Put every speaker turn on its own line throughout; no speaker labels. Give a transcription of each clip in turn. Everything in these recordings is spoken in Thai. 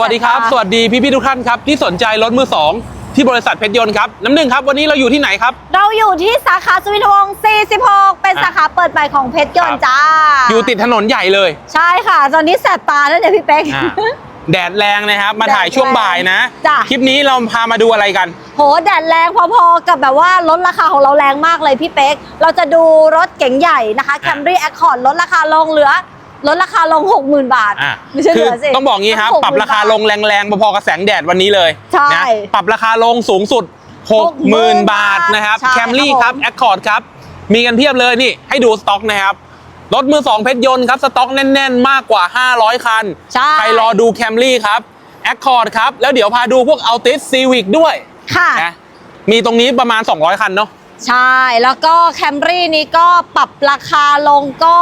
วัสดีครับ สวัสดีพี่พี่ๆทุกท่านครับที่สนใจรถมือสองที่บริษัทเพชรยนต์ครับน้ำหนึ่งครับวันนี้เราอยู่ที่ไหนครับ
เราอยู่ที่สาขาสุวินทวงศ์46 เป็น
อะ
สาขาเปิดใหม่ของเพชรยนต์จ้า
อยู่ติดถนนใหญ่เลย
ใช่ค่ะ ตอนนี้แสบตาแล้วเนี่ยพี่เป๊ก
อ่าแดดแรงนะครับ มาถ่าย
แดดแรง
ช่วงบ่ายนะ
จ้ะ
คลิปนี้เราพามาดูอะไรกัน
โหแดดแรงพอๆ กับแบบว่าลดราคาของเราแรงมากเลยพี่เป๊ก เราจะดูรถเก๋งใหญ่นะคะ Camry Accord ลดราคาลงเหลือ ลดราคาลง 60,000 บาท
อะ
ไม่ใช่เห
คื
ลือสิ
ต้องบอกงี้ครับ
60,000
ปรับราคาลงแรงๆพอๆกับแสงแดดวันนี้เลย
ใช่
นะปรับราคาลงสูงสุด 60,000 บาทนะครับ
ใช่
แคมรี่
ครับผม
ครับแอคคอร์ดครับมีกันเพียบเลยนี่ให้ดูสต็อกนะครับรถมือสองเพชรยนต์ครับสต็อกแน่น ๆ มากกว่า 500 คัน
ใช่
ใครรอดูแคมรี่ครับแอคคอร์ดครับแล้วเดี๋ยวพาดูพวกอัลติสซีวิกด้วย
ค่ะ
นะมีตรงนี้ประมาณ 200 คันเนาะ
ใช่ แล้วก็แคมรี่นี้ก็ปรับราคาลงก็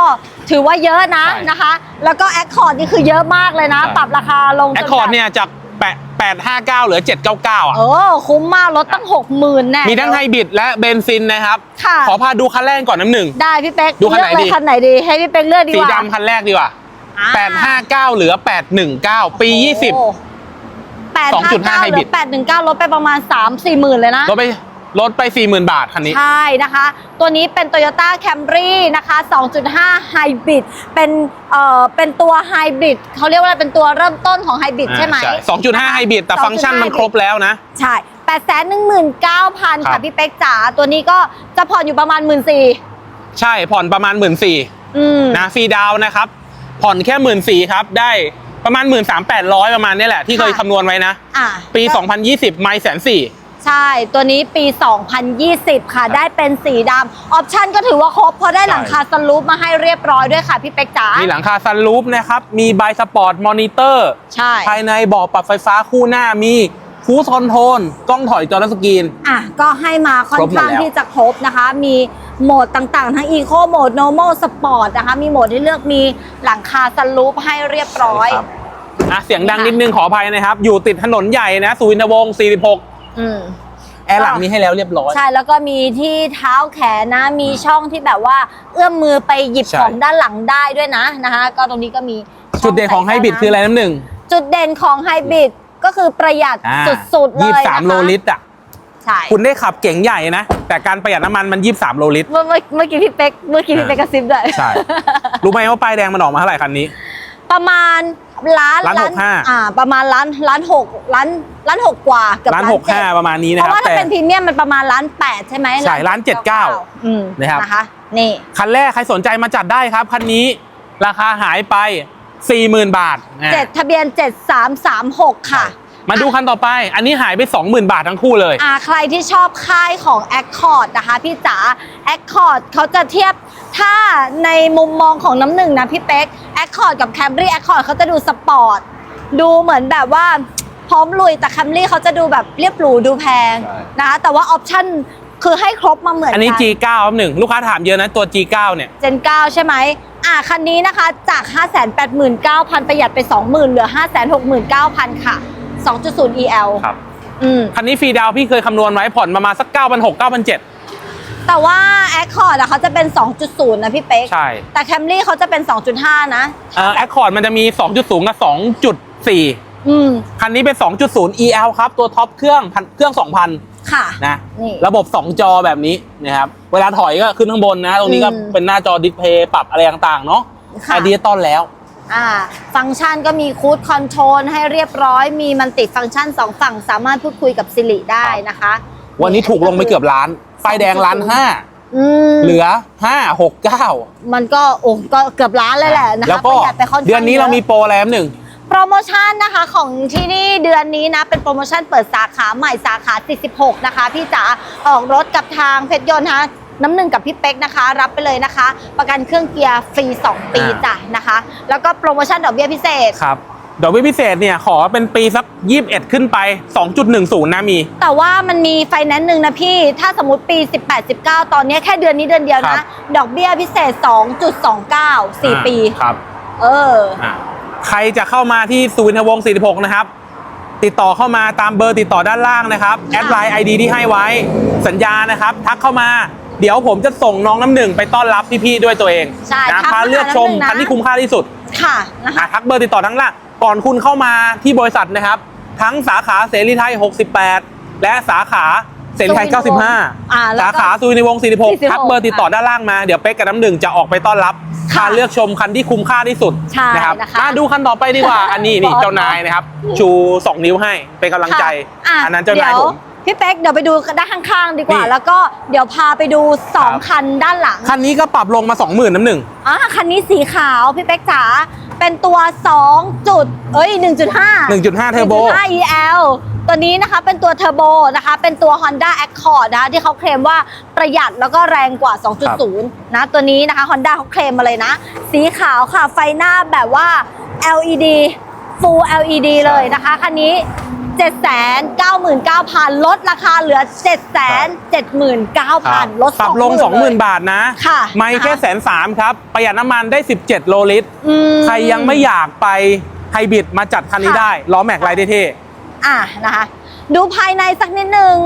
ถือว่าเยอะนะ
ใช่
นะคะ แล้วก็ Accord นี่คือเยอะมากเลยนะ
ใช่
ปรับราคาลงจ
แอคคอร์ดเนี่ยจาก8 859เหลือ799อะ
เออคุ้มมากลดตั้ง60,000แน่
มีทั้งไฮบริดและเบนซินนะครับ
ค่ะ
ขอพาดูคันแรกก่อนน้ำหนึ่ง
ได้พี่เป๊ก
ดูคันไหน
เลือกเลย
ดี
คันไหนดี ให้พี่เป๊กเลือกดี
สี
กว่า
ดำคันแรกดีกว่า
อ่า
859เหลือ819ปี
แปด
2.5
ห้าเก้า
ไฮ
ห
บริ
รื
ด
อแปดหนึ่งเก้าลดไปประมาณ3 4หมื่นเลยนะ
20ลดไป ลดไป 40,000 บาทคันนี้
ใช่นะคะ ตัวนี้เป็น Toyota Camry นะคะ 2.5 Hybrid เป็นเอ่อเป็นตัว Hybrid เขาเรียกว่าอะไรเป็นตัวเริ่มต้นของ Hybrid ใช่ไหม
2.5ไฮบริดแต่ฟังก์ชันมันครบแล้วนะ
ใช่8 1 9 0 0 0
ครั
ค่ะ
บ
พี่เป๊กจ๋า ตัวนี้ก็จะผ่อนอยู่ประมาณ 1 4ื่น
ใช่ผ่อนประมาณ 1 4ื่น
อืม
นะฟรีดาวน์นะครับ ผ่อนแค่ 1 4ื่นครับ ได้ประมาณ 1 3 8 0 0 ประมาณนี้แหละ ที่เคย
ค่ะ
คำนวณไว้นะ
อะ
ปี
ก็
2020 ไม่แสนสี่
ใช่ ตัวนี้ปี 2020 ค่ะ ได้เป็นสีดำออปชั่นก็ถือว่าครบเพราะได้
ใช่
หลังคาสลูปมาให้เรียบร้อยด้วยค่ะพี่เป๊กจ๋า
มีหลังคาซันรูฟนะครับ มีไบสปอร์ตมอนิเตอร์
ใช่
ภายในเบาะปรับไฟฟ้าคู่หน้ามีคูสคอนโทรลกล้องถอยจอทัชสกรีน
อะ ก็ให้มาค่อน
ครบหมด
ข้าง
แล้ว
ที่จะครบนะคะ มีโหมดต่างๆ ทั้ง Eco โหมด Normal Sport นะคะ มีโหมดให้เลือกมีหลังคาสลูปให้เรียบร้อย
ครับอะเสียงดังนิดนึงขออภัยนะครับ อยู่ติดถนนใหญ่นะสุวินทวงศ์46
อืม
แอร์หลังนี้ให้แล้วเรียบร้อย
ใช่แล้วก็มีที่เท้าแขนนะ มีช่องที่แบบว่าเอื้อมมือไปหยิบ
ใช่
ของด้านหลังได้ด้วยนะนะคะ ก็ตรงนี้ก็มีช่
จุดเด่นของไฮบริดคืออะไรน้ำหนึ่ง
จุดเด่นของไฮบริดก็คือประหยัด
อ่า
สุดๆเลย
ยี่สิบสาม
นะคะ
โลลิตรอะ
ใช่
คุณได้ขับเก๋งใหญ่นะ แต่การประหยัดน้ำมันมันยี่สิบสามโลลิตร
เมื่อเมื่อเมื่อกี้พี่เป๊กเมื่อกี้พี่เป๊กกระซิบด้วย
ใช่ รู้ไหมว่าป้ายแดงมันออกมาเท่าไหร่คันนี้
ประมาณ ล้าน
ล้านหกห้า
อ่า ประมาณล้านล้านหกล้านล้านหกกว่าเกือบ
ล้าน
ล้าน
หก
เจ็
ห้า
ด
ประมาณนี้
เพ
นะค
ราะ
รับ
ว่าถ้า
แต่
เป็นพรีเมียมมันประมาณล้านแปดใช่ไหม
ใช่ล้านเจ็ดเก้า
อืม
นะครับ
นะคะนี่
คันแรกใครสนใจมาจัดได้ครับ คันนี้ราคาหายไป 40,000 บาทนะ
เจ็ดทะเบียน 7336 ค่ะ
มาดูคันต่อไป อันนี้หายไป 20,000 บาททั้งคู่เลย
อ่าใครที่ชอบค่ายของ Accord นะคะพี่จ๋า Accord เขาจะเทียบถ้าในมุมมองของน้ำหนึ่งนะพี่เป๊ก Accord กับ Camry Accord เขาจะดูสปอร์ตดูเหมือนแบบว่าพร้อมลุยแต่ Camry เขาจะดูแบบเรียบหรูดูแพง
ใช่
นะคะแต่ว่าออปชั่นคือให้ครบมาเหมือน
อันนี้
กั
G9 ครับหนึ่งลูกค้าถามเยอะนะตัว G9 เนี่ย
เจน9ใช่ไหมอ่าคันนี้นะคะจาก 589,000 ประหยัดไป 20,000 เหลือ 569,000 ค่ะ 2.0 EL
ครับ
อืม
คันนี้ฟรีดาวน์พี่เคยคำนวณไว้ผ่อนประมาณสัก 9,600 9,700
แต่ว่า Accord อะเขาจะเป็น 2.0 นะพี่เป๊ก
ใช่
แต่ Camry เขาจะเป็น 2.5 นะ
เอ่อ Accord มันจะมี 2.0 กับ 2.4
อืม
คันนี้เป็น 2.0 EL ครับ ตัวท็อปเครื่องพันเครื่อง 2,000
ค่ะ
นะ
นี่
ระบบ 2 จอแบบนี้นะครับ เวลาถอยก็ขึ้นข้างบนนะ ตรงนี้ก็
อืม
เป็นหน้าจอดิสเพย์ปรับอะไรต่างๆ เนาะ
ค่ะ
ไอเดียต้นแล้ว
อ่าฟังก์ชันก็มีคูดคอนโทรลให้เรียบร้อย มีมันติฟังก์ชัน2ฝั่งสามารถพูดคุยกับสิริได้นะคะ
วันนี้ถูกลงไปเกือบล้านไฟแดงล้านห้า
อืม
เหลือห้าหกเก้า
มันก็โอ้ก็เกือบล้านเลยแหละนะคะ
แล้วก็
ประหยัดไปค่อนข้าง
เดือนนี้เรามี
ยะ
โปรแรมหนึ่ง
โปรโมชั่นนะคะของที่นี่เดือนนี้นะ เป็นโปรโมชั่นเปิดสาขาใหม่สาขา 46 นะคะ พี่จ๋าออกรถกับทางเพชรยนต์นะคะ น้ำหนึ่งกับพี่เป๊กนะคะ รับไปเลยนะคะ ประกันเครื่องเกียร์ฟรี 2 ปี
อ่า
จ้ะนะคะ แล้วก็โปรโมชั่นดอกเบี้ยพิเศษ
ครับดอกเบี้ยพิเศษเนี่ยขอเป็นปีสัก 21 ขึ้นไป 2.10 นะมี
แต่ว่ามันมีไฟแนนซ์หนึ่งนะพี่ ถ้าสมมติปี 18 19 ตอนนี้แค่เดือนนี้เดือนเดียว
ครั
นะ
บ
ดอกเบี้ยพิเศษ 2.29 4 ปี
ครับ
เออ
อะใครจะเข้ามาที่สุวินทวงศ์46 นะครับ ติดต่อเข้ามาตามเบอร์ติดต่อด้านล่างนะครับ แอดไลน์ไอดีที่ให้ไว้สัญญานะครับ ทักเข้ามา เดี๋ยวผมจะส่งน้องน้ำหนึ่งไปต้อนรับพี่ๆด้วยตัวเอง
ใช่
นะ
ทัก
พา
มา
เลือกชม
น้ำหนึ่งนะ
คันที่คุ้มค่าที่สุด
ค่ะนะคะ
อะทักเบอร์ติดต่อทั้งล่างก่อนคุณเข้ามาที่บริษัทนะครับ ทั้งสาขาเสรีไทย 68 และสาขาเสรีไทย
สุวินทวงศ์อ่า
95
แล้วก็
สาขาสุวินทวงศ์46
46
ทักเบอร์ติดต่อด้านล่างมาเดี๋ยวเป๊กกับน้ำหนึ่งจะออกไปต้อนรับ
ค่ะ
การเลือกชมคันที่คุ้มค่าที่สุด
ใช่
นะครับ
นะคะ
มาดูคันต่อไปดีกว่าอันนี้นี่
บอก
เจ้านายนะครับ ชู 2 นิ้วให้เป็นกำลังใจ
ค่ะะ
อันนั้นเจ้านาย
ดี๋
ผ
ว
ม
พี่เป๊กเดี๋ยวไปดูด้านข้างๆดีกว่า
นี่
แล้วก็เดี๋ยวพาไปดู
ครับ
2คันด้านหลัง
คันนี้ก็ปรับลงมา 20,000น้ำหนึ่ง
อ่าคันนี้สีขาวพี่เป๊กจ๋าเป็นตัว2จุดเอ้ย1.5
1.5 Turbo
1.5 EL ตัวนี้นะคะเป็นตัวเทอร์โบนะคะเป็นตัว Honda Accord นะคะที่เขาเคลมว่าประหยัดแล้วก็แรงกว่า 2.0 นะตัวนี้นะคะ Honda เขาเคลมมาเลยนะ สีขาวค่ะไฟหน้าแบบว่า LED Full LED เลยนะคะคันนี้ 799,000 ลดราคาเหลือ 779,000 ลด
ปรับลง
20,000
20,000บาทนะ
ค่ะ
ไม่แค่
นะคะ
แสนสามครับ ประหยัดน้ำมันได้ 17 โลลิตร
อืม
ใครยังไม่อยากไปไฮบริดมาจัดคันนี้
ค่ะ
ได้ ล้อแม็กไรได้เท่
อะนะคะดูภายในสักนิดนึง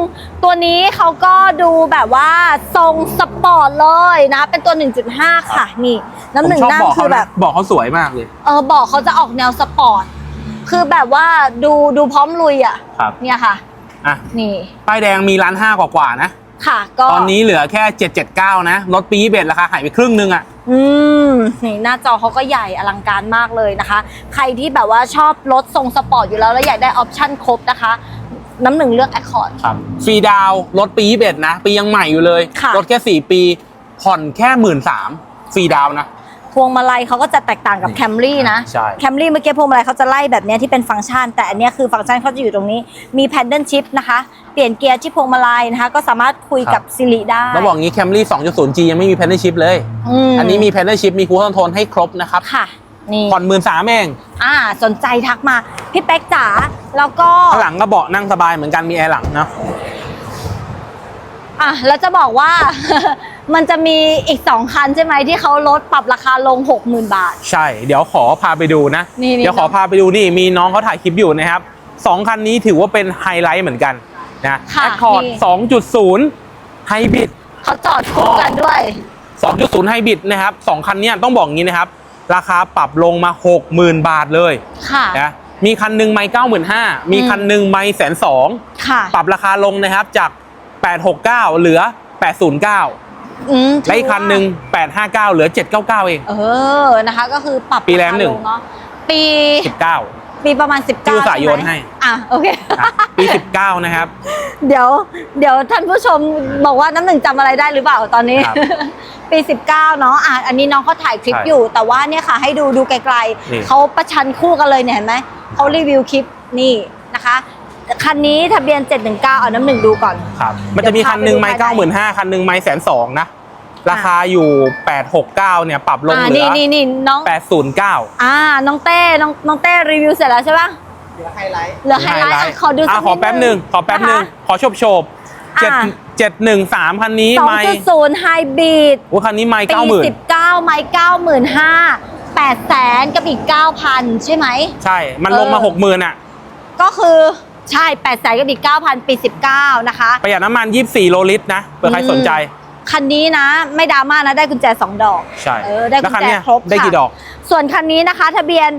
ตัวนี้เขาก็ดูแบบว่าทรงสปอร์ตเลยนะ เป็นตัว 1.5 ค่ะ นี่ น้ำหนึ่ง
ผมชอบ
นั่ง
บอก
คื
เขา
อแบ
นะ
บ
บอกเขาสวยมากเลย
เออบอกเขาจะออกแนวสปอร์ต คือแบบว่าดูดูพร้อมลุยอะ
ครับ
เนี่ยค่ะ
อะ
นี่
ป้ายแดงมีล้านห้ากว่าๆนะ
ค่ะ ก็
ตอนนี้เหลือแค่ 779 นะรถปีเบ็ดราคาหายไปครึ่งนึงอะ
อืม นี่หน้าจอเขาก็ใหญ่อลังการมากเลยนะคะ ใครที่แบบว่าชอบรถทรงสปอร์ตอยู่แล้ว แล้วอยากได้ออปชั่นครบนะคะ น้ำหนึ่งเลือก Accord
ครับฟรีดาวน์รถปีเบ็ดนะ ปียังใหม่อยู่เลย
ค่ะ
รถแค่ 4 ปี ผ่อนแค่หมื่นสามฟรีดาวน์นะ
พวงมาลัยเขาก็จะแตกต่างกับแคมรี่นะ
ใช่
แคมรี่เมื่อกี้พวงมาลัยเขาจะไล่แบบเนี้ยที่เป็นฟังก์ชัน แต่อันเนี้ยคือฟังก์ชันเขาจะอยู่ตรงนี้มีแพนเดิลชิพนะคะเปลี่ยนเกียร์ที่พวงมาลัยนะคะ ก็สามารถคุยกับซิริได้
แล้วบอกงี้แคมรี่ 2.0G ยังไม่มีแพนเนอร์ชิพเลย
ม
อันนี้มีแพนเนอร์ชิพมีคูลคอนโทรลให้ครบนะครับ
ค่ะนี่
ผ่อนหมื่นสามเอง
อ่าสนใจทักมาพี่เป๊กจ๋าแล้วก็
ข้างหลังก็เบาะนั่งสบายเหมือนกันมีแอร์หลังเนาะ
อะแล้วจะบอกว่า มันจะมีอีก 2 คันใช่ไหมที่เขาลดปรับราคาลง 60,000 บาท
ใช่ เดี๋ยวขอพาไปดูนะ
นี่นี่
เดี๋ยวขอพาไปดูนี่มีน้องเขาถ่ายคลิปอยู่นะครับสองคันนี้ถือว่าเป็นไฮไลท์เหมือนกันนะ
ค่ะ
Accord
นี่
2.0ไฮบริด
เขาจอดคู่กันด้วย
2.0ไฮบริดนะครับสองคันเนี้ต้องบอกงี้นะครับ ราคาปรับลงมา 60,000 บาทเลย
ค่ะ
นะมีคันหนึ่งไม่95,000มีคันหนึ่งไม่แสนสอง
ค่ะ
ปรับราคาลงนะครับจาก 869 เหลือ 809
อืม
และอีกคันหนึ่ง859 เหลือ 799 เอง
เออนะคะ ก็คือปรับ
ปีแรม
ราคา
หนึ่ง
ลเนาะปี
19
ปีประมาณ 19
ที่อุตส่าห์
ใช่ไหม
โยนให้
อะโอเค
อะปี 19 นะครับ
เดี๋ยวเดี๋ยวท่านผู้ชมบอกว่าน้ำหนึ่งจำอะไรได้หรือเปล่าตอนนี้
ครับ
ปี 19 เนาะอะอันนี้น้องเขาถ่ายคลิป
ใช่
อยู่ แต่ว่าเนี่ยค่ะให้ดูดูไกล
นี่
ๆเขาประชันคู่กันเลยเนี่ยเห็นไหมเขารีวิวคลิปนี่นะคะ คันนี้ทะเบียน 719 เอาน้ำหนึ่งดูก่อน
ครับมันจะมีคันหนึ่งไม้
เดี๋ยวพาไปดู
95,000คันหนึ่งไม้แสนสองนะ ราคาอยู่ 869เนี่ยปรับลง
อ่า
เหลื
นี่
อ
นี่นี่น้อง
809
อ่า น้องเต้ น้องน้องเต้รีวิวเสร็จแล้วใช่ปะ
เหลือไฮไลท์
เหลือไฮไลท์อะขอดู
อะ
สัก
ขอแป๊บหนึ่งขอแป๊บหนึ่งะ
คะ
ขอโฉบโฉบเจ็ด
อะ
เจ็ดหนึ่งสามคันนี้ไม่
2.0ไฮบริด
โอ้คันนี้ไม่
ปี
เก้าหมื่น
19ไม้95,000 8แสนกับอีก9,000ใช่ไหม
ใช่ มันลงมา
เออ
หกหมื่นอะ
ก็คือ ใช่8แสนกับอีก9,000ปี19 นะคะ
ประหยัดน้ำมัน 24 โลลิตรนะเผื่อใครสนใจ
คันนี้นะไม่ดราม่านะได้กุญแจ 2 ดอก
ใช่
เออได้กุ
แล้ว
ญ
คัน
แจ
เนี้ย
ครบ
ได้
ค่ะ
กี่ดอก
ส่วนคันนี้นะคะทะเบียน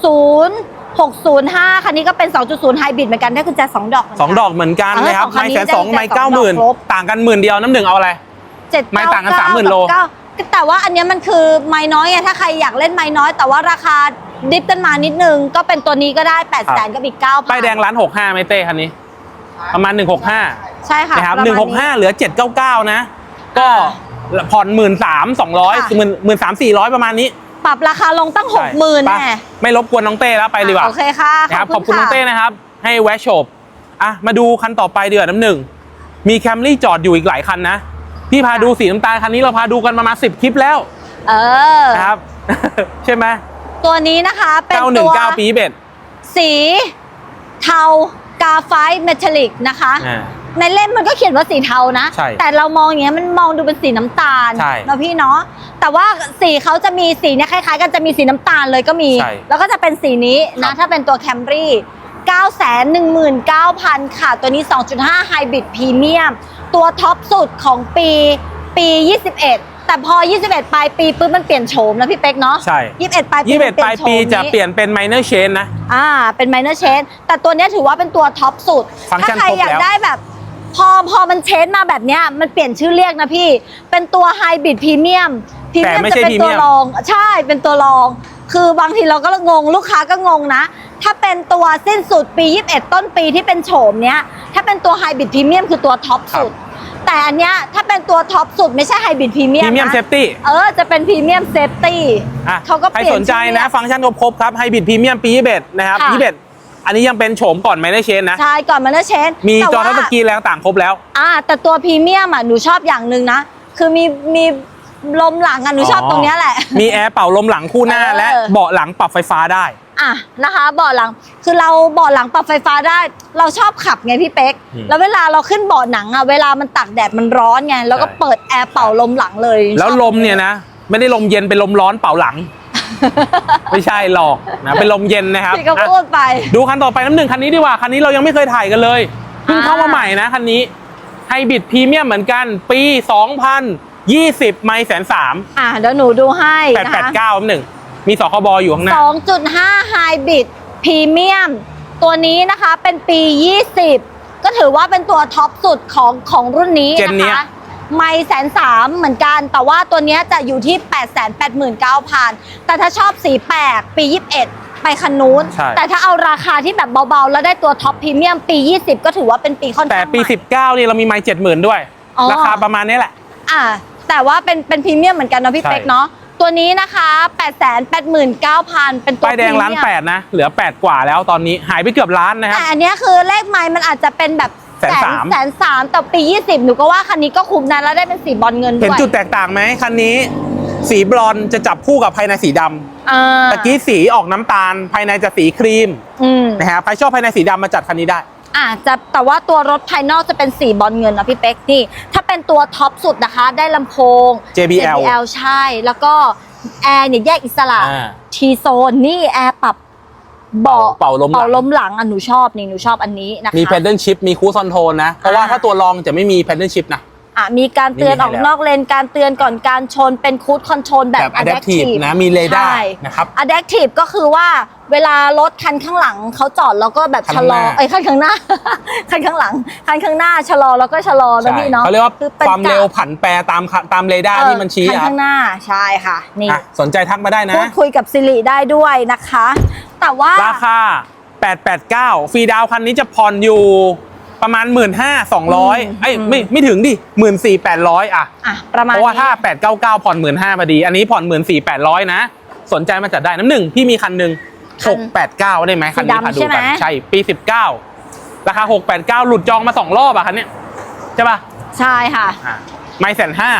60 605 คันนี้ก็เป็น 2.0ไฮบริดเหมือนกันได้กุญแจ 2 ดอกเหมืน
สองดอกเหมือนกัน
เออ
นะครับ
สองคัน
ไม่
นี้
แสนสอง
ได้
ไม่
ได้
เก้า
สอง
ห
ดอก
มื่น
ครบ
ต่างกันหมื่นเดียวน้ำหนึ่งเอาอะไร
เจ็ด
ไม่ต่างกัน
เ30,000
โล
เก้าแต่ว่าอันเนี้ยมันคือไม้น้อยไงถ้าใครอยากเล่นไม้น้อย แต่ว่าราคา ดิฟกันมานิดนึงก็เป็นตัวนี้ก็ได้8ปดแสนกับอีกเก้าพัน
ป้ายแดงร้านหกห้าไม่เต้คันนี้ ประมาณหนึ่งหกห้า
ใช่ค่ะ
นะครับ
ประ
หนึ่
มางณ
หกห้าเหลือเจ็ดเก้าเก้านะ ก็ผ่อนหมื่นสามสองร้อย
ค่ะ
หมื่นหมื่นสามสี่ร้อยประมาณนี้
ปรับราคาลงตั้งหกหมื่น
ไป
แน่
ไม่รบกวนน้องเต้แล้วไปดีกว่า
โอเคค่ะ
นะครับขอบคุณะน้องเต้นะครับ ให้แวะโฉบอะมาดูคันต่อไปเดือน้ำหนึ่งมีแคมรี่จอดอยู่อีกหลายคันนะพี่พาดูสีน้ำตาลคันนี้เราพาดูกันประมาณสิบคลิปแล้ว
เออ
นะครับ ใช่ไหม
ตัวนี้นะคะเป็น
เก้าหนึ่
ตั
ง
ว
เก้าปีเบ็ด
สีเทากาไฟเมทัลลิกนะคะ
อ่า
ในเล่มมันก็เขียนว่าสีเทานะ
ใช่
แต่เรามองอย่างเงี้ยมันมองดูเป็นสีน้ำตาล
ใช่
เนาะพี่เนาะแต่ว่าสีเขาจะมีสีเนี่ยคล้ายๆ กันจะมีสีน้ำตาลเลยก็มี
ใช่
แล้วก็จะเป็นสีนี้
ครั
นะ
บ
ถ้าเป็นตัวแคมรี่9 1 9 0 0 0 ค่ะ ตัวนี้ 2.5 ไฮบริดพรีเมียม ตัวท็อปสุดของปีปี 21 แต่พอ 21 ปลายปีปุ๊บมันเปลี่ยนโฉมนะพี่เป๊กเนาะ
ใช่
21 ปลายปี
ยี่สิบ
มั
เอ็ด
น
ปลายปี
โฉม
จะ
นี้
เปลี่ยนเป็น minor chain นะ
อ่า เป็น minor change แต่ตัวเนี้ยถือว่าเป็นตัวท็อปสุด
ฟังก์ชั
ถ้านใคร
ครบ
อยาก
แล้ว
ได้แบบ พอพอมันเชนมาแบบเนี้ยมันเปลี่ยนชื่อเรียกนะพี่ เป็นตัวไฮบริดพรีเมียมพรี
แต่
เมียม
ไม่
จะ
ใช่
เป็นตัว
premium
รองใช่เป็นตัวรอง คือบางทีเราก็งงลูกค้าก็งงนะ ถ้าเป็นตัวสิ้นสุดปี 21 ต้นปีที่เป็นโฉมเนี้ยถ้าเป็นตัวไฮบริดพรีเมียมคือตัวท็อปสุด แต่อันเนี้ยถ้าเป็นตัวท็อปสุดไม่ใช่ไฮบริดพรีเมียม
premium
นะ
safety
เออจะเป็นพรีเมียมเซฟตี้
อะ
เขาก็
ใคร
เปลี่ยน
สนใจ
ชื่อเรียก
นะ ฟังก์ชันครบๆครับไฮบริดพรีเมียมปี21นะครับ
ค่ะ
21อันนี้ยังเป็นโฉมก่อน minor chain นะ
ใช่ก่อนมันจะเชน
มี
แต่
จอ
ว่า
ทัชสกรีนอะไรต่างๆครบแล้ว
อ่าแต่ตัวพรีเมียมอะหนูชอบอย่างหนึ่งนะ คือมีมีลมหลังอะหนูชอบตรงเนี้ยแหละ
มีแอร์เป่าลมหลังคู่หน้า
เออ
และเบาะหลังปรับไฟฟ้าได้
อะนะคะเบาะหลังคือเราเบาะหลังปรับไฟฟ้าได้ เราชอบขับไงพี่เป๊ก
อืม
แล้วเวลาเราขึ้นเบาะหนังอะเวลามันตากแดดมันร้อนไงแล้วก็
ใช่
เปิดแอร์เป่าลมหลังเลย
แล้ว
ชอบ
ลมเนี่ยนะ ไม่ได้ลมเย็นเป็นลมร้อนเป่าหลัง ไม่ใช่หรอกนะเป็นลมเย็นนะครับ
พี่ก็
อะ
พูดไป
ดูคันต่อไปน้ำหนึ่งคันนี้ดีกว่าคันนี้เรายังไม่เคยถ่ายกันเลยเพิ่ง
อ่า
เข้ามาใหม่นะคันนี้ไฮบริดพรีเมียมเหมือนกัน ปี 2020 ไม่แสนสาม
อะเดี๋ยวหนูดูให้
แปด
นะ
แปด
คะ
เก้าหนึ่ง มีสคบอยู่ข้างหน้า
2.5 Hybrid Premium ตัวนี้นะคะเป็นปี 20 ก็ถือว่าเป็นตัวท็อปสุดของของรุ่นนี้
เจนเนี้
นะ
ย
คะ ไม่แสนสามเหมือนกัน แต่ว่าตัวเนี้ยจะอยู่ที่ 8 8 9 0 0 0 แต่ถ้าชอบสีแปลกปี 21 ไปคันนู้น
ใช่
แต่ถ้าเอาราคาที่แบบเบาๆ แล้วได้ตัวท็อปพรีเมียมปี 20 ก็ถือว่าเป็นปีค่อน
แต่
ข้าง
ปี
ใหม่
19นี่เรามีไม่เจ็ดหมื่นด้วย
อ๋อ
ราคาประมาณนี้แหละ
อ่าแต่ว่าเป็นเป็นพรีเมียมเหมือนกันเนาะพี่
ใช่
เป๊กเนาะ ตัวนี้นะคะ 8 8 9 0 0 0 เป็นตัว
ป้ายแดงล้าน
พรีเมียม
แปดนะ เหลือ 8 กว่าแล้วตอนนี้หายไปเกือบล้านนะครับ
แต่อันเนี้ยคือเลขไม้มันอาจจะเป็นแบบ
แสนสาม
แสนสามแต่ปี 20 หนูก็ว่าคันนี้ก็คุ้มนะแล้วได้เป็นสีบอลเงินด้วย
เห็นจุดแตกต่างไหมคันนี้ สีบรอนซ์จะจับคู่กับภายในสีดำ
อ่า
ตะกี้สีออกน้ำตาล ภายในจะสีครีม
อืม
นะครับใครชอบภายในสีดำมาจัดคันนี้ได้
อ่าจะแต่ว่าตัวรถภายนอกจะเป็นสีบอลเงินนะพี่เป๊กนี่ ถ้าเป็นตัวท็อปสุดนะคะ ได้ลำโพง
JBL
JBL ใช่ แล้วก็แอร์เนี่ยแยกอิสระ
อ่า
ทีโซนนี่แอร์ปรับเบาะ
เป่าลมหลัง
เป่าลมหลังอะหนูชอบนี่หนูชอบอันนี้นะคะ
มีแพดเดิลชิพมีคูซอนโทนนะ เพราะว่า
อ่า
ถ้าตัวรองจะไม่มีแพดเดิลชิพนะ
อะมีการเตือน
นี่มี
ออก
ให้แล้ว
นอกเลนการเตือนก่อนการชนเป็นคูดคอนโทรลแบบ
แบบ adaptive นะมีเรดาร์
ใช่
นะครับ
adaptive ก็คือว่าเวลารถคันข้างหลังเขาจอดแล้วก็แบบ
คัน
ชะ
ข้าง
ล
ห
อ
น้า
เอ้ยคันข้างหน้า คันข้างหลัง คันข้างหน้าชะลอแล้วก็ชะลอนะ
ใช่
พี่เนาะ
เขาเรียกว่า
คือป็น
ความเร็ว
กะ
ผันแปรตามตามเรดาร์
เออ
ที่มันชี้
คัน
อะครับ
ข้างหน้าใช่ค่ะนี่
อะสนใจทักมาได้นะ
พูดคุยกับสิริได้ด้วยนะคะ แต่ว่า
ราคา889 ฟรีดาวน์คันนี้จะผ่อนอยู่ ประมาณ 1 5 2 0 0เอ้ยไม่ไม่ถึงดิ14,800อะ
อะประมาณ
เพราะว่า
นี้
ถ้า899ผ่อน15,000พอดี อันนี้ผ่อน14,800นะ สนใจมาจัดได้น้ำหนึ่งพี่มีคันหนึ่ง689ได้ไหมคันนี้
สีดำ
พาดู
ใช่ไหม
กันใช่ปี19ราคา689หลุดจองมา2รอบอะคันเนี้ยใช่ป่ะ
ใช่ค่ะ
อะไม่แสนห้า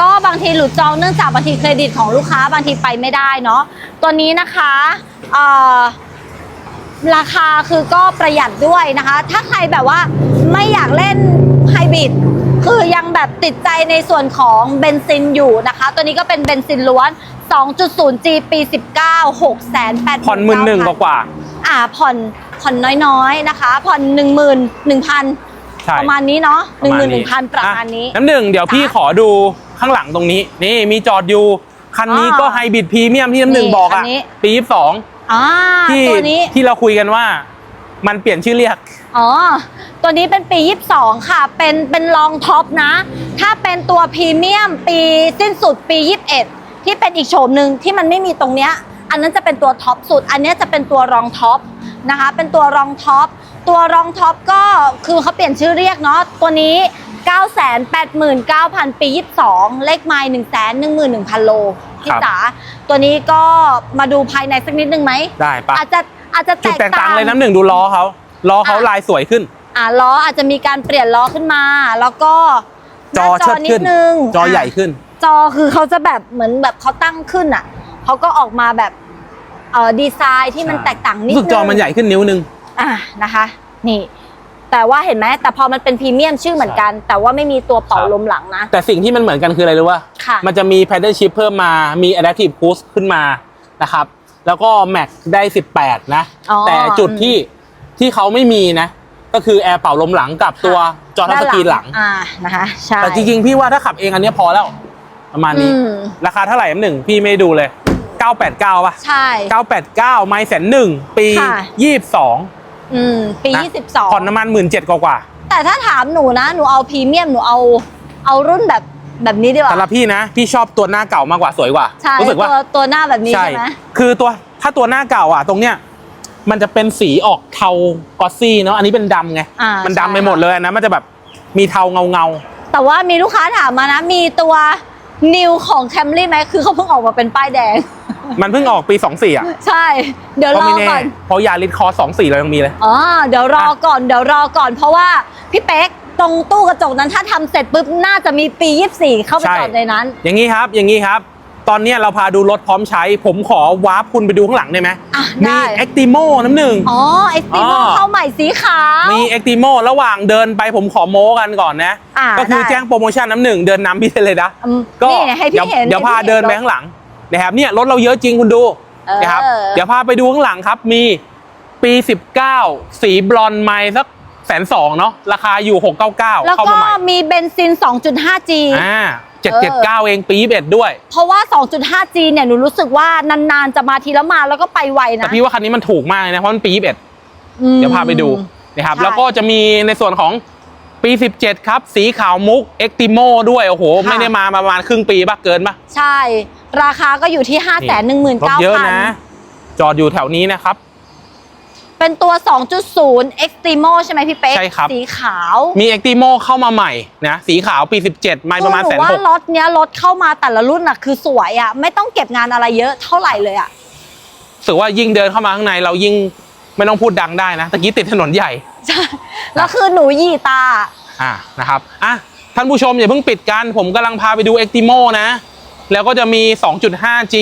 ก็บางทีหลุดจองเนื่องจากบางทีเครดิตของลูกค้าบางทีไปไม่ได้เนาะตัวนี้นะคะเอ่อ ราคาคือก็ประหยัดด้วยนะคะ ถ้าใครแบบว่าไม่อยากเล่นไฮบริดคือยังแบบติดใจในส่วนของเบนซินอยู่นะคะ ตัวนี้ก็เป็นเบนซินล้วน 2.0G ปี 19 6 8 0 0 0
ผ่อนหมื่นหนึ่งกว่า
อ่าผ่อนผ่อนน้อยๆนะคะ ผ่อน1 1 0 0 0
ๆใช่
ประมาณนี้เนาะ
ประมาณ
11,000 ประมาณนี้
อะน้ำหนึ่งเดี๋ยวพี่
จ้ะ
ขอดูข้างหลังตรงนี้ นี่มีจอดอยู่ คันนี้
อ๋อ
ก็ไฮบริดพรีเมียมที่น้ำหนึ่ง
นี่
บอก
คั
อะ
นนี้
ปียี่ส อง
อ่า
ที่
ตัวนี้
ที่เราคุยกันว่ามันเปลี่ยนชื่อเรียก
อ๋อ ตัวนี้เป็นปี 22 ค่ะ เป็นเป็นรองท็อปนะ ถ้าเป็นตัวพรีเมียมปีสิ้นสุดปี 21 ที่เป็นอีกโฉมหนึ่งที่มันไม่มีตรงเนี้ย อันนั้นจะเป็นตัวท็อปสุด อันเนี้ยจะเป็นตัวรองท็อปนะคะ เป็นตัวรองท็อป ตัวรองท็อปก็คือเขาเปลี่ยนชื่อเรียกเนาะ ตัวนี้ 989,000 ปี 22 เลขไมล์111,000 โลพี่
ครับ
จ๋า ตัวนี้ก็มาดูภายในสักนิดนึงไหม
ได้ปะ
อาจจะอาจจะ
จุด
แต
แต
ก
กต่า
ต่างง
เลยน้ำหนึ่งดูล้อเขาล้อเขา
อะ
ลายสวยขึ้น
อ่าล้ออาจจะมีการเปลี่ยนล้อขึ้นมา แล้วก็
จอ
หน้า
เชิด
นิ
ขึ้
ด
น
นึง
จอใหญ่ะขึ้น
จอคือเขาจะแบบเหมือนแบบเขาตั้งขึ้นอะเขาก็ออกมาแบบเอ่อดีไซน์ที่มัน
ใช่
แตกต่างนิด
รู้สึกจอมันใหญ่ขึ้นนิ้วนึง
อะนะคะ นี่ แต่ว่าเห็นไหมแต่พอมันเป็นพรีเมียมชื่อเหมือนกัน แต่ว่าไม่มีตัวเป่า
ครับ
ลมหลังนะ
แต่สิ่งที่มันเหมือนกันคืออะไรรู้ป่ะ
ค่ะ
มันจะมี paddle shift เพิ่มมา มี adaptive cruise ขึ้นมานะครับ แล้วก็ max ได้ 18 นะ
อ๋อ
แต่จุดที่ที่เขาไม่มีนะ ก็คือแอร์เป่าลมหลังกับตัวจอทัชสกรีนหลัง
อ่านะคะใช่
แต่จริงๆ พี่ว่าถ้าขับเองอันเนี้ยพอแล้ว ประมาณนี้
อืม
ราคาเท่าไหร่น้ำหนึ่งพี่ไม่ได้ดูเลย 989ป่ะ
ใช่
989 ไมล์แสนหนึ่งปี
ค่ะ
22
อืม ปี
นะ
22
ผ่อนน้ำมันหมื่นเจ็ดกว่า
แต่ถ้าถามหนูนะ หนูเอาพรีเมียม หนูเอา เอารุ่นแบบแบบนี้ดีก
ๆ
ว่า
สำหรับพี่นะ พี่ชอบตัวหน้าเก่ามากกว่าสวยกว่า
ใช่
รู้สึกว่า
ตัวตัวหน้าแบบนี้ใช่ไหม
คือตัวถ้าตัวหน้าเก่าอะ ตรงเนี้ย มันจะเป็นสีออกเทากอสซี่เนาะ อันนี้เป็นดำไง
อ่า
มันดำ
ใช่
ไปหมดเลยนะมันจะแบบมีเทาเงาเงา
แต่ว่ามีลูกค้าถามมานะ มีตัวนิวของแคมรี่ไหมคือเขาเพิ่งออกมาเป็นป้ายแดง
ๆ มันเพิ่งออกปี 24 อะ
ใช่ เดี๋ยว
ก็
รอ
ไม่แน่
ก่อน
เพราะยาลิทคอ24 เรายังมีเลย
อ๋อ เดี๋ยวรอก่อน เดี๋ยวรอก่อน เพราะว่าพี่เป๊กตรงตู้กระจกนั้นถ้าทำเสร็จปุ๊บน่าจะมีปี 24 เข้าไป
ใช่
จอดในนั้น
อย่างนี้ครับ อย่างนี้ครับ ตอนเนี้ยเราพาดูรถพร้อมใช้ ผมขอวาร์ปคุณไปดูข้างหลังได้ไหม
อะ
มี
ได้
เอ็กติโมน้ำหนึ่ง
อ๋อไอติม
อ๋อ
เข้าใหม่สีขาว
มีเอ็กติโมระหว่างเดินไปผมขอโม้กันก่อนนะ
อ่า
ก็คือ
ได้
แจ้งโปรโมชั่นน้ำหนึ่งเดินนำพี่เลยนะ
อืม
ก็
นี่ให้พี่
เดี๋ยว
เห็น
เดี๋ยว
ให้
พา
พี่
เดินไป
ห็
ข้างหลัง นะครับเนี่ยรถเราเยอะจริงคุณดู
เออ
นะครับเดี๋ยวพาไปดูข้างหลังครับมีปี 19 สีบลอนด์ไมล์สักแสนสองเนาะราคาอยู่ 699
แล้ว
เข้า
ก็
มาใหม่
มีเบนซิน 2.5G
อ่า779 เองปี21ด้วย
เพราะว่า 2.5G เนี่ยหนูรู้สึกว่านาน ๆ จะมาทีละมาแล้วก็ไปไว
แต่
นะ
พี่ว่าคันนี้มันถูกมากเลยนะ เพราะมันปี21
อืม
เดี๋ยวพาไปดูนะครับ
ใช่
แล้วก็จะมีในส่วนของปี 17 ครับ สีขาวมุกเอ็กติโมด้วย โอ้โห
ค่ะ
ไม่ได้มาประมาณครึ่งปีป่ะเกินป่ะ
ใช่ ราคาก็อยู่ที่ 5 1 9 0 0
รถเยอะนะ
0
จอดอยู่แถวนี้นะครับ
เป็นตัว 2.0 Extremo ใช่ไหมพี่เป๊ก
ใช่ครับ
สีขาว
มีเอ็กติโมเข้ามาใหม่นะ สีขาวปี 17 ไม่ประมาณ
คือ
แส
ห
น
ว่า
หก
รถเนี้ยรถเข้ามาแต่ละรุ่นอะคือสวยอะไม่ต้องเก็บงานอะไรเยอะเท่าไหร่เลยอะ
รู้สึกว่ายิ่งเดินเข้ามาข้างในเรายิ่งไม่ต้องพูดดังได้นะตะกี้ติดถนนใหญ่
ใช่แล้วคือหนูหยี่ตา
อ่านะครับอะท่านผู้ชมอย่าเพิ่งปิดกัน ผมกำลังพาไปดู Extimo นะ แล้วก็จะมี 2.5G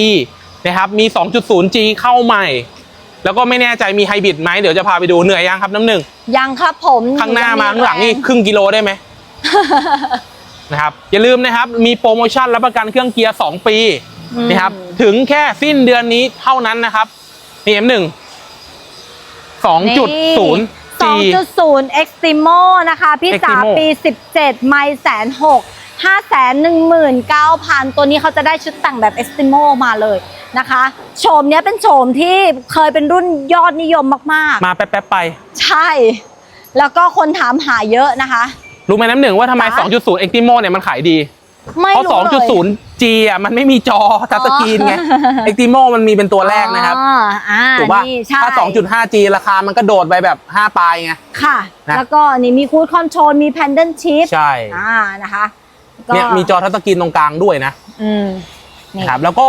นะครับมี 2.0G เข้าใหม่ แล้วก็ไม่แน่ใจมีไฮบริดไหมเดี๋ยวจะพาไปดูเหนื่อยยังครับน้ำหนึ่ง
ยังครับผม
ข้างหน้ามา
ยั
ข้างหลังนี่
แรง
ครึ่งกิโลได้ไหมนะครับอย่าลืมนะครับมีโปรโมชั่นรับประกันเครื่องเกียร์ 2 ปี
อืม
นะครับถึงแค่สิ้นเดือนนี้เท่านั้นนะครับนี่ M1 2.0G
2.0 Extremo นะคะ พี่จ๋า
Extremo
ปี 17 ไม่แสนหกห้าแสนหนึ่งหมื่นเก้าพันตัวนี้เขาจะได้ชุดแต่งแบบ Extremo มาเลยนะคะโฉมเนี้ยเป็นโฉมที่เคยเป็นรุ่นยอดนิยมมาก
มาแป๊บๆไป
ๆ ใช่ แล้วก็คนถามหาเยอะนะคะ
รู้ไหมน้ำหนึ่งว่าทำไม
จ๊ะ
2.0 Extimo เนี่ยมันขายดี
ไม่
เพราะ
รู้เลย
2.0G อะมันไม่มีจอทัชสกรีนไง
อ๋อ
Extimo มันมีเป็นตัวแรกนะครับ
อ๋ออ่า
ถูกป่ะ
นี่ใช่
ถ้า 2.5G ราคามันก็โดดไปแบบ 5 ปลายไง
ค่ะ
นะ
แล้วก็นี่มีคูดคอนโทรลมีแพนเดนชิพ
ใช่
อ่านะคะ ก็
เนี่ยมีจอทัชสกรีนตรงกลางด้วยนะ
อืมนี่
นะครับแล้วก็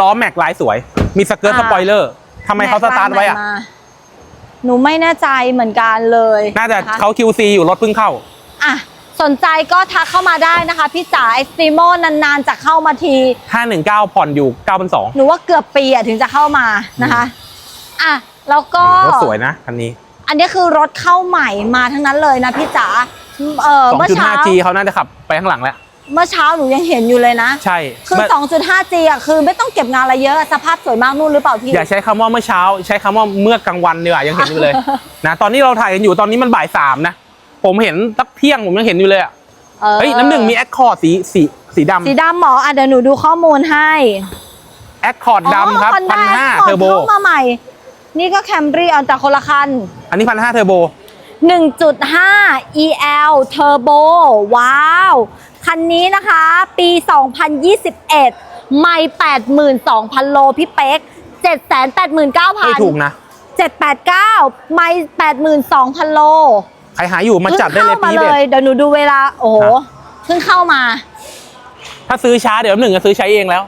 ล้อแม็กลายสวย มีสเกิร์ตส
อ่า
ปอยเลอร์ทำไมเขาสตาร์ทไว้อะ
แม็กลน์ใหม่มาหนูไม่แน่ใจเหมือนกันเลย
น่าจะ
ค
เขา QC อยู่รถเพิ่งเข้า
อะสนใจก็ทักเข้ามาได้นะคะ พี่จ๋าไอสติโมนานๆจะเข้ามาที
519ผ่อนอยู่9,200
หนูว่าเกือบปีอะถึงจะเข้ามานะคะอะแล้วก็
รถสวยนะคันนี้
อันนี้คือรถเข้าใหม่มาทั้งนั้นเลยนะพี่จ๋าเออเมื่อเช้า
2.5G เขาน่าจะขับไปข้างหลังแล้ว
เมื่อเช้าหนูยังเห็นอยู่เลยนะ
ใช่
คือ
ไม่
2.5G อะคือไม่ต้องเก็บงานอะไรเยอะสภาพสวยมากนู่นหรือเปล่าพี่
อย่าใช้คำว่าเมื่อเช้า ใช้คำว่าเมื่อกลางวันดีกว่ายังเห็นอยู่เลย นะตอนนี้เราถ่ายกันอยู่ตอนนี้มันบ่ายสามนะ ผมเห็นตักเที่ยงผมยังเห็นอยู่เลยอะ
ออ
เฮ้ยน้ำหนึ่งมีแอคคอร์ดสีสีสีดำ
สีดำหมออะเดี๋ยวหนูดูข้อมูลให้
แอคคอร์ดดำครับ
อ๋อ
พัน
Honda
ห้า
Accord
เทอร์โบ
เข้ามาใหม่ นี่ก็แคมรี่เอาแต่คนละคัน
อันนี้พันห้าเทอร์โบ
1.5 EL Turbo ว้าว คันนี้นะคะปี 2021 ไม่ 82,000 โลพี่เป๊ก 789,000
ไม่ถูกนะ
789 ไม่ 82,000 โล
ใครหาอยู่มาจัดได้เลย
พิ่ง
ปี
เข้ามา
เบ็
เลย
ด
เดี๋ยวหนูดูเวลา โอ้โห
ครับ
เพิ่งเข้ามา
ถ้าซื้อช้าเดี๋ยวน้ำหนึ่งจะซื้อใช้เองแล้ว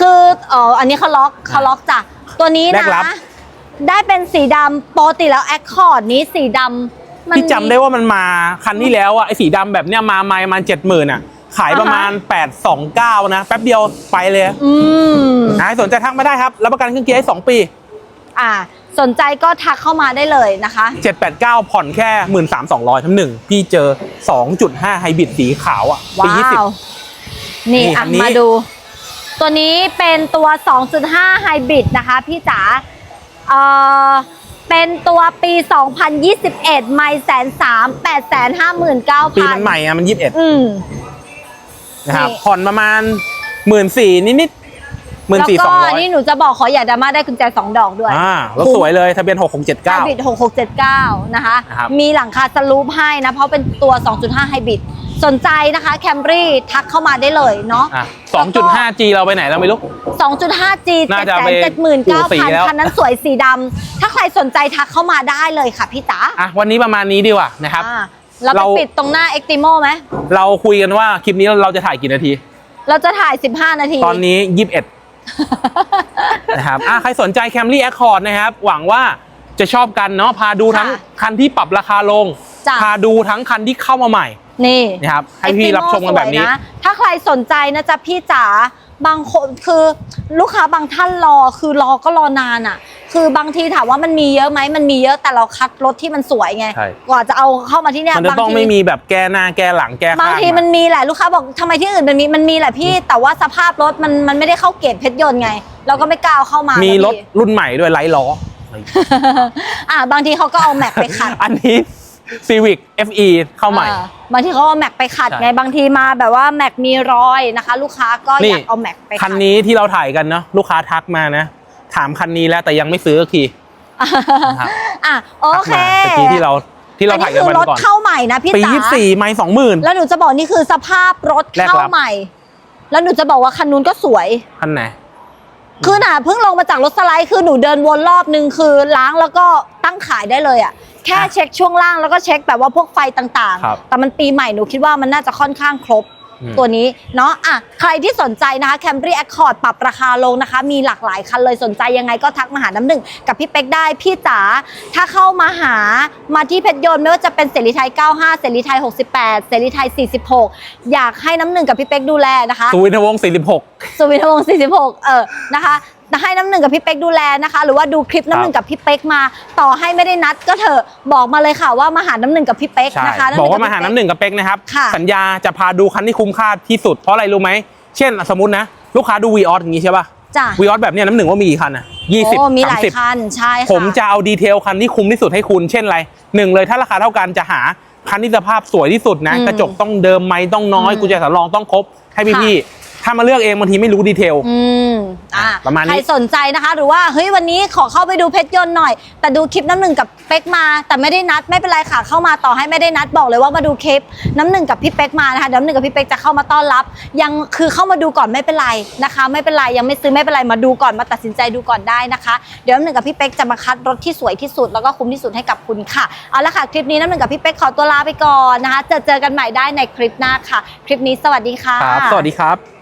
คือเอออันนี้เขาล็อกเขาล็อกจ้ะ ตัวนี้
แร
นะ
กรับ
ได้เป็นสีดำปกติแล้วแอคคอร์ดนี้สีดำ มัน
พี่จำได้ว่ามันมาคันที่แล้วอะไอสีดำแบบเนี้ยมาไมล์ประมาณเจ็ดหมื่นอะขายประมาณ 829 นะ แป๊บเดียวไปเลย
อืม
นะสนใจทักมาได้ครับรับประกันเครื่องเกียร์ให้2ปี
อ่า สนใจก็ทักเข้ามาได้เลยนะคะ
789 ผ่อนแค่ 13,200ทั้งหนึ่งพี่เจอ 2.5 ไฮบริดสีขาวอะปี
ว้าว
20
นี่
นี่
อะ
อันนี้
มาดู ตัวนี้เป็นตัว 2.5 ไฮบริดนะคะ พี่จ๋าเอ่อ เป็นตัวปี 2021 ไม่แสนสามแปดแสนห้าหมื่นเก้า
ปี
พัน
มันใหม่อะมัน21
อืม
นะครับ
นี่
ผ่อนประมาณหมื่นสี่นิดๆหมื่น
แล้ว
สี่ส
ก็
องร้อย
นี่หนูจะบอกขออย่าดราม่าได้กุญแจสองดอกด้วย
อ่ารถสวยเลยทะเบียนหกหกเจ็ด
ไฮ
เก้า
บริด6679นะคะ
นะครับ
มีหลังคาสลูปให้นะ เพราะเป็นตัว2.5ไฮบริด สนใจนะคะแคมรี่ทักเข้ามาได้เลยเนาะ
อะสองจุดห้า G เราไปไหนเราไม่รู้
2.5G
น่าจะไปอยู่สีแล้ว
779,000คันนั้นสวยสีดำถ้าใครสนใจทักเข้ามาได้เลยค่ะพี่จ๋า
อะวันนี้ประมาณนี้ดีกว่านะครับ
อ่าเราไป
เรา
ปิดตรงหน้า e x t i m o ไหม
เราคุยกันว่าคลิปนี้เราจะถ่ายกี่นาที
เราจะถ่าย 15 นาที
ตอนนี้ 21 นะครับอะใครสนใจ Camry Accord นะครับ หวังว่าจะชอบกันเนาะพาดูทั้ง
ค่ะ
คันที่ปรับราคาลง
จ้ะ
พาดูทั้งคันที่เข้ามาใหม่
นี่
นะครับให้พี่รับชมกันแบบนี้
สวยะถ้าใครสนใจนะจ๊ะพี่จ๋าบางคนคือลูกค้าบางท่านรอคือรอก็รอนานอะ คือบางทีถามว่ามันมีเยอะไหมมันมีเยอะแต่เราคัดรถที่มันสวยไง
ใช่
กว่าจะเอาเข้ามาที่เนี่ย
มันจะต้อง
บาที
ไม่มีแบบแก้หน้าแก้หลังแก้ข้าง
บางทีมันมีแหละลูกค้าบอกทำไมที่อื่นมันมีมันมีแหละพี่แต่ว่าสภาพรถมันมันไม่ได้เข้าเกณฑ์เพชรยนต์ไง เราก็ไม่กล้าเอาเข้ามา
มี
มี
รถรุ่นใหม่ด้วยไร้ล้อ
อ่าบางทีเขาก็เอาแม็กไปขัด
อันนี้ Civic FE เข้าใหม่
อ่าบางทีเขาเอาแม็กไปขัด
ใช่
ไงบางทีมาแบบว่าแม็กมีรอยนะคะ ลูกค้าก็
นี่
อยากเอาแม็กไปขัด
คันนี้ที่เราถ่ายกันเนาะลูกค้าทักมานะ ถามคันนี้แล้วแต่ยังไม่ซื้อสักทีครับ
อะโอ
ทัก
เค
มาตะกี้ที่เราที่เราถ่ายกัน
อั
วัน
คือรถ
ก่อน
เข้าใหม่นะพี่
ปี
จ๋า
ยี่สี่ไม่สองหมื่น
แล้วหนูจะบอกนี่คือสภาพรถ
แรก
เข้า
รับ
ใหม่ แล้วหนูจะบอกว่าคันนู้นก็สวย
คันไหน
คือน่ะเพิ่งลงมาจากรถสไลด์คือหนูเดินวนรอบนึงคือล้างแล้วก็ตั้งขายได้เลยอะแค่
อะ
เช็คช่วงล่างแล้วก็เช็คแบบว่าพวกไฟต่าง
ครับ
ๆ แต่มันปีใหม่หนูคิดว่ามันน่าจะค่อนข้างครบ
อืม
ตัวนี้เนาะอะใครที่สนใจนะคะ Camry Accord ปรับราคาลงนะคะ มีหลากหลายคันเลยสนใจยังไงก็ทักมาหาน้ำหนึ่งกับพี่เป๊กได้พี่จ๋าถ้าเข้ามาหามาที่เพชรยนต์ไม่ว่าจะเป็นเสรีไทย 95 เสรีไทย 68 เสรีไทย 46 อยากให้น้ำหนึ่งกับพี่เป๊กดูแลนะคะ
สุวินทวงศ์สี่สิบหก
สุวินทวงศ์46 เออนะคะ ให้น้ำหนึ่งกับพี่เป๊กดูแลนะคะ หรือว่าดูคลิปน้ำหนึ่งกับพี่เป๊กมา ต่อให้ไม่ได้นัดก็เถอะบอกมาเลยค่ะว่ามาหาน้ำหนึ่งกับพี่เป๊ก
ใช่
นะคะ
บอกว่ามาหาน้ำหนึ่งกับเป๊กนะครับ
ค่ะ
สัญญาจะพาดูคันที่คุ้มค่าที่สุดเพราะอะไรรู้ไหม เช่นสมมตินะ ลูกค้าดูวีออสอย่างนี้ใช่ป่ะ
จ้ะ
วีออสแบบเนี้ยน้ำหนึ่งว่ามีกี่คันอะยี่สิบ
โอ้มีห
สาม
ลาย
สิบ
คันใช่ค่ะ
ผมจะเอาดีเทลคันที่คุ้มที่สุดให้คุณ เช่นอะไรหนึ่งเลยถ้าราคาเท่ากันจะหาคันที่สภาพสวยที่สุดนะ
อืม
กระจกต้องเดิมไหมต้องน้อย
อืม
กุญแจสำรองต้องครบให้พี่
ค่ะ
พี่ๆถ้ามาเลือกเองบางทีไม่รู้ดีเทล
อืมอะ
ประมาณนี้
ใครสนใจนะคะ หรือว่าเฮ้ยวันนี้ขอเข้าไปดูเพชรยนต์หน่อย แต่ดูคลิปน้ำหนึ่งกับเป๊กมา แต่ไม่ได้นัดไม่เป็นไรค่ะเข้ามาต่อให้ไม่ได้นัดบอกเลยว่ามาดูคลิปน้ำหนึ่งกับพี่เป๊กมานะคะเดี๋ยวน้ำหนึ่งกับพี่เป๊กจะเข้ามาต้อนรับ ยังคือเข้ามาดูก่อนไม่เป็นไรนะคะ ไม่เป็นไรยังไม่ซื้อไม่เป็นไรมาดูก่อนมาตัดสินใจดูก่อนได้นะคะ เดี๋ยวน้ำหนึ่งกับพี่เป๊กจะมาคัดรถที่สวยที่สุดแล้วก็คุ้มที่สุดให้กับคุณค่ะเอาละค่ะคลิปนี้น้ำหนึ่งกับพี่เป๊กขอตัวลาไปก่อนนะคะเจอเจอกันใหม่ได้ในคลิปหน้าค่ะ คลิปนี้สวัสดีค่ะ
ครับ สวัสดีครับ